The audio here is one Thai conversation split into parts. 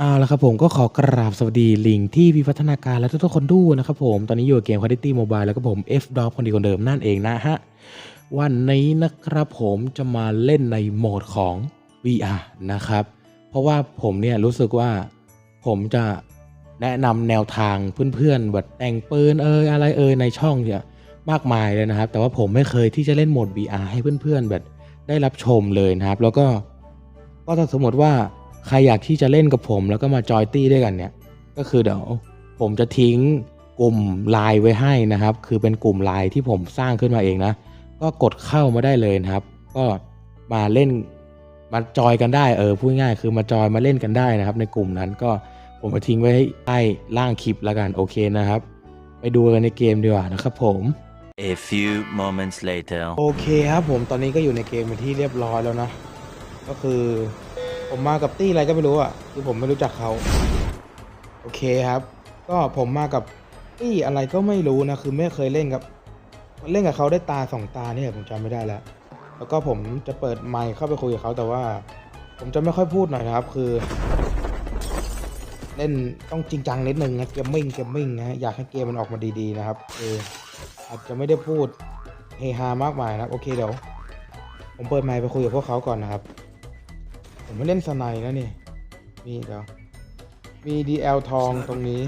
เอาละครับผมก็ขอกราบสวัสดีลิงที่วิวัฒนาการและทุกๆคนดูนะครับผมตอนนี้อยู่กับเกม Quality Mobile แล้วก็ผม F d o g คนดีคนเดิมนั่นเองนะฮะ วันนี้นะครับผมจะมาเล่นในโหมดของ VR นะครับ เพราะว่าผมเนี่ยรู้สึกว่าผมจะแนะนำแนวทางเพื่อนๆแบบแต่งปืนเอยอะไรเอยในช่องเนี่ยมากมายเลยนะครับ แต่ว่าผมไม่เคยที่จะเล่นโหมด VR ให้เพื่อนๆแบบได้รับชมเลยนะครับ แล้วก็ก็ถ้าสมมติว่า ใครอยากที่จะเล่นกับผมแล้วก็มาจอยตี้ด้วยกันเนี่ย ก็คือเดี๋ยวผมจะทิ้งกลุ่มไลน์ไว้ให้นะครับ คือเป็นกลุ่มไลน์ที่ผมสร้างขึ้นมาเองนะ ก็กดเข้ามาได้เลยนะครับ ก็มาเล่นมาจอยกันได้เออพูดง่ายๆคือมาจอยมาเล่นกันได้นะครับ ในกลุ่มนั้นก็ผมมาทิ้งไว้ใต้ล่างคลิปแล้วกันโอเคนะครับ ไปดูกันในเกมดีกว่านะครับผม A few moments later. โอเคครับผมตอนนี้ก็อยู่ในเกมเป็นที่เรียบร้อยแล้วนะ ก็คือ ผมมากับตี้อะไรก็ไม่รู้อะคือผมไม่รู้จักเขาโอเคครับ ก็ผมมากับตี้อะไรก็ไม่รู้นะคือไม่เคยเล่นกับเล่นกับเขาได้ตาสองตาเนี่ยผมจำไม่ได้แล้ว แล้วก็ผมจะเปิดไมค์เข้าไปคุยกับเขาแต่ว่า ผมจะไม่ค่อยพูดหน่อยนะครับ คือ เล่นต้องจริงจังนิดนึงนะเกมมิ่งเกมมิ่งนะอยากให้เกมมันออกมาดีๆนะครับเอออาจจะไม่ได้พูดเฮฮามากมายนะโอเคเดี๋ยวผมเปิดไมค์ไปคุยกับพวกเขาก่อนนะครับ ผมไม่เล่นสไนด์นะนี่มีเดี๋ยว มี DL ทองตรงนี้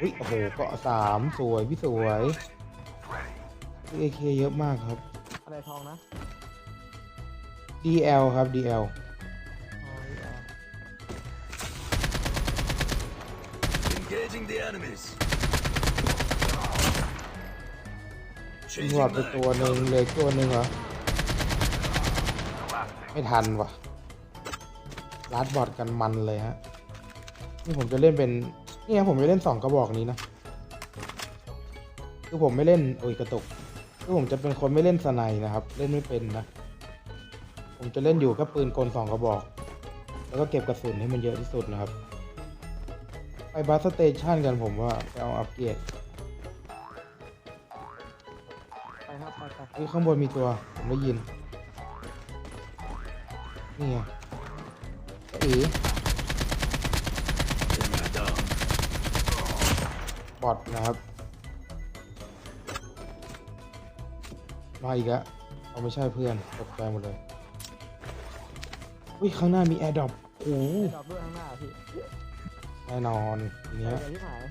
อุ้ยโอ้โหเกาะสามสวยพี่สวยเอเคเยอะมากครับ อะไรทองนะ DL ครับ DL อ๋อนี่อะ Engaging the enemies. ยิงหลอดไปตัวหนึ่งเหลยตัวหนึ่งเหรอ ไม่ทันว่ะลัดบอดกันมันเลยฮะ นี่ผมจะเล่นเป็น นี่ครับผมจะเล่นสองกระบอกนี้นะ คือผมไม่เล่น โอ้ยกระตุก คือผมจะเป็นคนไม่เล่นสไนด์นะครับ เล่นไม่เป็นนะ ผมจะเล่นอยู่กับปืนกลสองกระบอก แล้วก็เก็บกระสุนให้มันเยอะที่สุดนะครับ ไปบัสสเตชันกันผมว่าไปเอาอัปเกรดไปครับไปไปเฮ้ยข้างบนมีตัว ผมได้ยิน นี่ไงเอ๋บอทนะครับมาอีกแล้วเอาไม่ใช่เพื่อนตกใจหมดเลยอุ้ยข้างหน้ามีแอร์ดรอปโอ้โหดรอปด้วยข้างหน้าพี่แน่นอนทีเดี๋เนี้ยวยที่หาย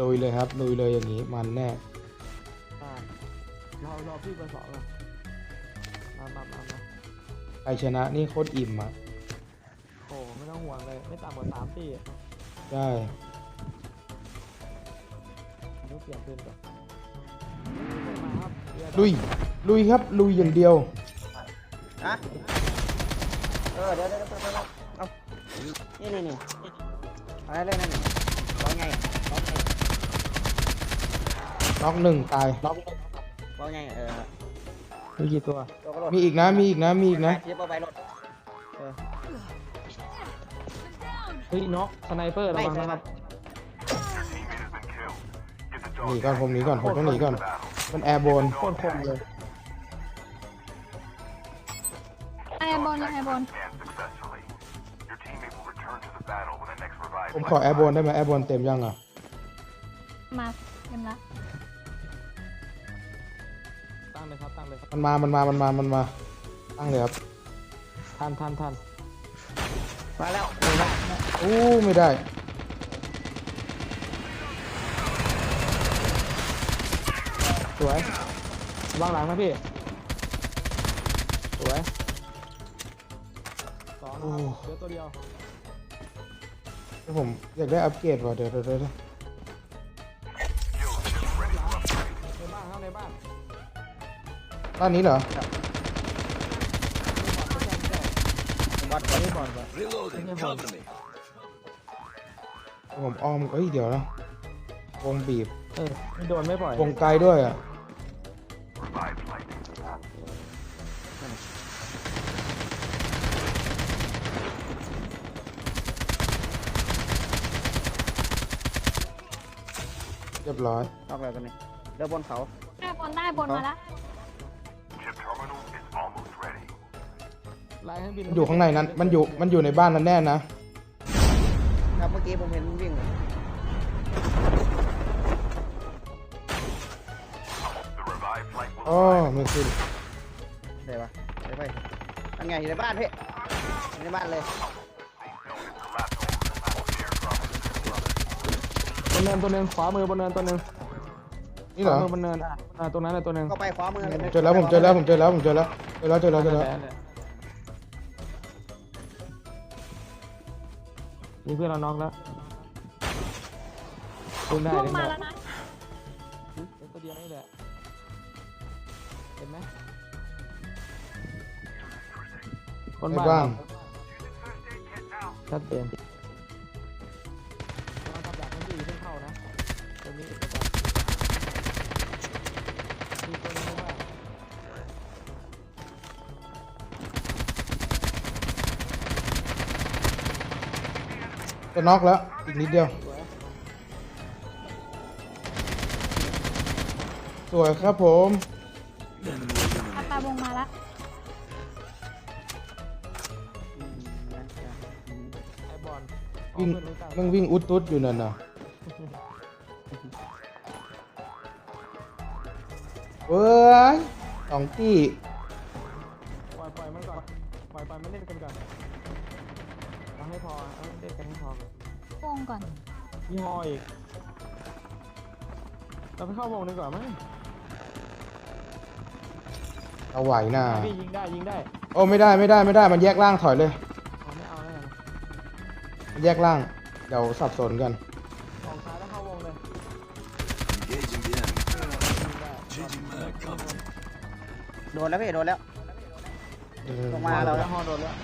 ลุยเลยครับลุยเลยอย่างนี้มันแน่อ่าเราเราพี่เบอร์สองอะ มามามามาใครชนะนี่โคตรอิ่มอะโอ้ไม่ต้องห่วงเลย ไม่ต่ำกว่าสามปีอะได้ผมต้องเปลี่ยนปืนก่อนมาครับเรือดอกลุย ลุยครับ ลุยอย่างเดียวอะเออเดี๋ยวเดี๋ยวเดี๋ยวเดี๋ยวเอานี่นี่นี่อะไรเลยนั่นนี่ร้อยไงร้อยไงน็อกหนึ่งตาย ล็อกเลยร้อยไงเออ มีกี่ตัว ตัวก็รถมีอีกนะ มีอีกนะ มีอีกนะ เทียบเอาไปรถเออเฮ้ยน็อกสไนเปอร์ระวังนะครับหนีก่อนผมหนีก่อนผมต้องหนีก่อน มันแอร์โบนโคตรคมเลย ไอบอลไอบอลผมขอแอร์โบนได้ไหมแอร์โบนเต็มยังอะ มาเต็มละ มันมา มันมา มันมา มันมา ตั้งเลยครับ ทันทันทันมาแล้วอู้ไม่ได้ สวยวางหลังนะพี่ สวยสองนะครับเหลือตัวเดียว ผมอยากได้อัปเกรดว่ะเดี๋ยวเดี๋ยวเดี๋ยว บ้านนี้เหรอบอดไม่บอลก่อน Reloading. Cover me. ผมอ้อมเอ้ยเดี๋ยวนะวงบีบเออไม่โดนไม่ปล่อยวงไกลด้วยอะเรียบร้อยนอกเลยกันนี่เรือบนเขาได้บอลได้บอลมาละ ลายเครื่องบินมันอยู่ข้างในนั้น มันอยู่ มันอยู่ในบ้านนั้นแน่นะ ครับเมื่อกี้ผมเห็นวิ่งอยู่อ๋อไม่ขึ้นไหนวะไหนไปอันไงอยู่ในบ้านพี่อยู่ในบ้านเลยบนเนินตัวหนึงขวามือบนเนินตัวหนึงนี่เหรอขวามือบนเนินอะอ่าตรงนั้นเลยตัวหนึงก็ไปขวามือเลยเจอแล้วผมเจอแล้วผมเจอแล้วผมเจอแล้วเจอแล้วเจอแล้วเจอแล้ว นั่นแหละ นี่เพื่อนเราน็อกแล้วดึงได้ล่วงดึงมาได้แล้วนะเป็นตัวเดียวนี่แหละ เห็นไหมคนในบ้านบ้านชัดเจน จะน็อกแล้ว อีกนิดเดียว สวยครับผมอาตาวงมาละไอบอลวิ่งเอาเพื่อนรู้จักมึงวิ่งอุดตุดอยู่นั่นน่ะเว้ยสองที่ปล่อยปล่อยมันก่อนปล่อยปล่อยมันเล่นกันก่อน เอาให้พอเอาเล่นกันให้พอก่อนวงก่อนยี่ห้ออีกเราไปเข้าวงดีกว่าไหมเอาไหวน่ะพี่ยิงได้ยิงได้โอ้ไม่ได้ไม่ได้ไม่ได้มันแยกล่างถอยเลยเอาไม่เอาแล้วกันมันแยกล่างเดี๋ยวสับสนกันออกซ้ายแล้วเข้าวงเลยโดนแล้วพี่โดนแล้ว เออลงมาเราแล้ว ฮอโดนแล้ว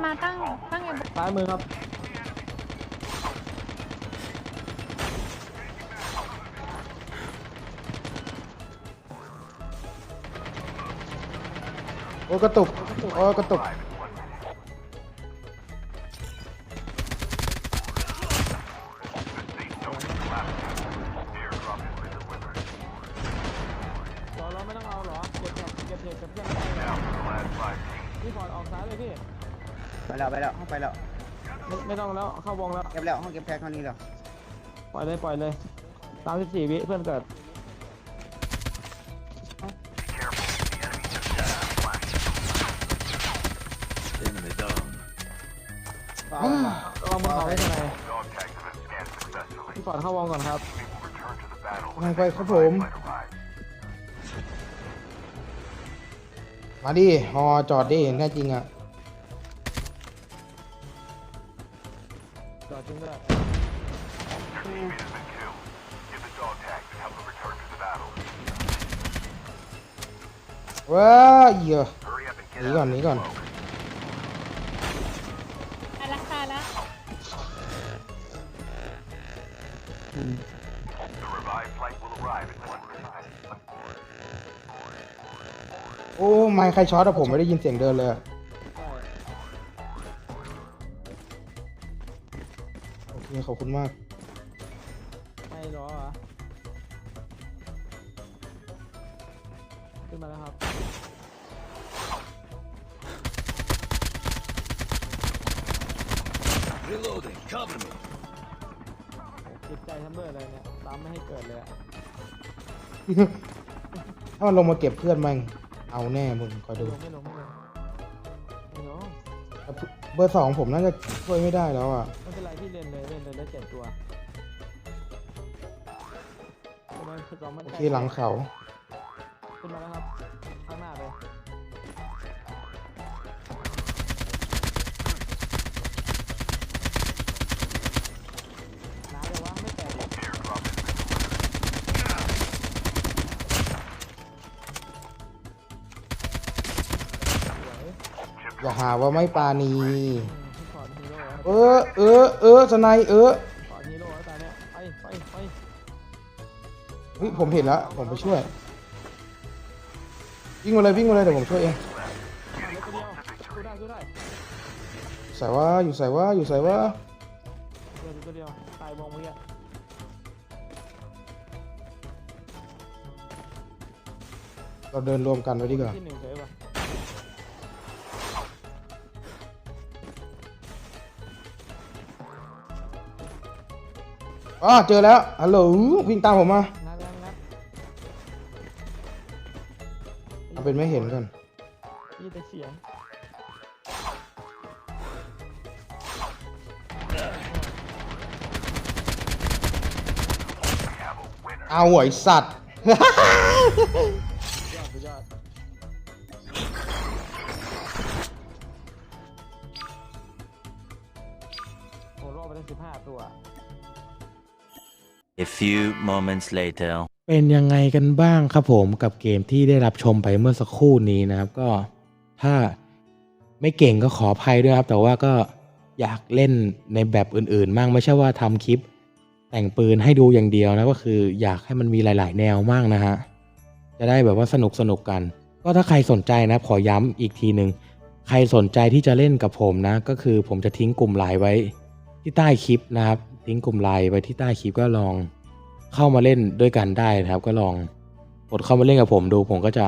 มมาตั้งตั้งไอ้บนซ้ายมือครับโอ้กระตุกโอ้กระตุกเราเราไม่ต้องเอาเหรอเก็บแท็กเก็บเท็กกับเพื่อนไม่ได้เหรอพี่ฟอร์ดออกซ้ายเลยพี่ ไปแล้วไปแล้วเข้าไปแล้วไม่ไม่ต้องแล้วเข้าวงแล้ว เก็บแล้วห้องเก็บแพ็คเท่านี้แล้วปล่อยเลยปล่อยเลยสามสิบสี่วิเพื่อนเกิดก็เอาลองบนเขาได้ทำไมพี่ฟอร์ดเข้าวงก่อนครับกำลังไปครับผม มาดิฮอจอดดิแน่จริงอะ อดจริงด้วยว้ายเหี้ยหนีก่อนหนีก่อนตายละตายละโอ้ ไม่ใครช็อตอะผมไม่ได้ยินเสียงเดินเลยอะ โอเคขอบคุณมาก ไม่รอเหรอขึ้นมาแล้วครับจิตใจทำด้วยอะไรเนี่ยตามไม่ให้เกิดเลยอะถ้ามันลงมาเก็บเพื่อนมันเอาแน่มึงคอยไม่ดูลงไม่ลงไม่ลงไม่ลงเบอร์สองผมน่าจะช่วยไม่ได้แล้วอะ ไม่เป็นไรพี่ เล่นเลยเล่นเลยแล้วเจ็บตัวทำไมคือเราไม่โอได้เคหลังเขา ขึ้นมาแล้วครับ ข้างหน้าเลยน้าเลยวะไม่แตกหรอกอย่าหาว่าไม่ปราณี เออเออเออสไนเออเฮ้ยผมเห็นแล้วผมไปช่วยวิ่งมาเลยวิ่งมาเลยเดี๋ยวผมช่วยเองใส่ว่าอยู่ใส่ว่าอยู่ใส่ว่าเราเดินรวมกันไว้ดีกว่า อ๋อเจอแล้วฮัลโหลวิ่งตามผมมานัดนัดนัดเอาเป็นไม่เห็นก่อนยี่แต่เสียงเอาหวยสัตว์ ยอดสุดยอดโอ้รอบไปได้สิบห้าตัว A few moments later. เป็นยังไงกันบ้างครับผมกับเกมที่ได้รับชมไปเมื่อสักครู่นี้นะครับ ก็ถ้าไม่เก่งก็ขออภัยด้วยครับ แต่ว่าก็อยากเล่นในแบบอื่นๆมั่งไม่ใช่ว่าทำคลิปแต่งปืนให้ดูอย่างเดียวนะก็คืออยากให้มันมีหลาย ๆ แนวมากนะฮะจะได้แบบว่าสนุกสนุกกัน ก็ถ้าใครสนใจนะขอย้ำอีกทีหนึ่งใครสนใจที่จะเล่นกับผมนะ ก็คือผมจะทิ้งกลุ่มไลน์ไว้ที่ใต้คลิปนะครับิงกลุ่มไลน์ไว้ที่ใต้คลิปก็ลองเข้ามาเล่นด้วยกันได้นะครับ ก็ลองกดเข้ามาเล่นกับผมดูผมก็จะ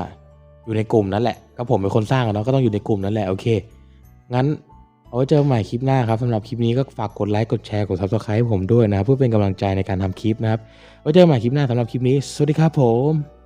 อยู่ในกลุ่มนั้นแหละก็ผมเป็นคนสร้างเนาะก็ต้องอยู่ในกลุ่มนั้นแหละโอเค งั้นเอาไว้เจอกันใหม่คลิปหน้าครับสำหรับคลิปนี้ก็ฝากกดไลค์กดแชร์กด subscribe ให้ผมด้วยนะครับเพื่อเป็นกำลังใจในการทำคลิปนะครับไว้เจอกันใหม่คลิปหน้าสำหรับคลิปนี้ สวัสดีครับผม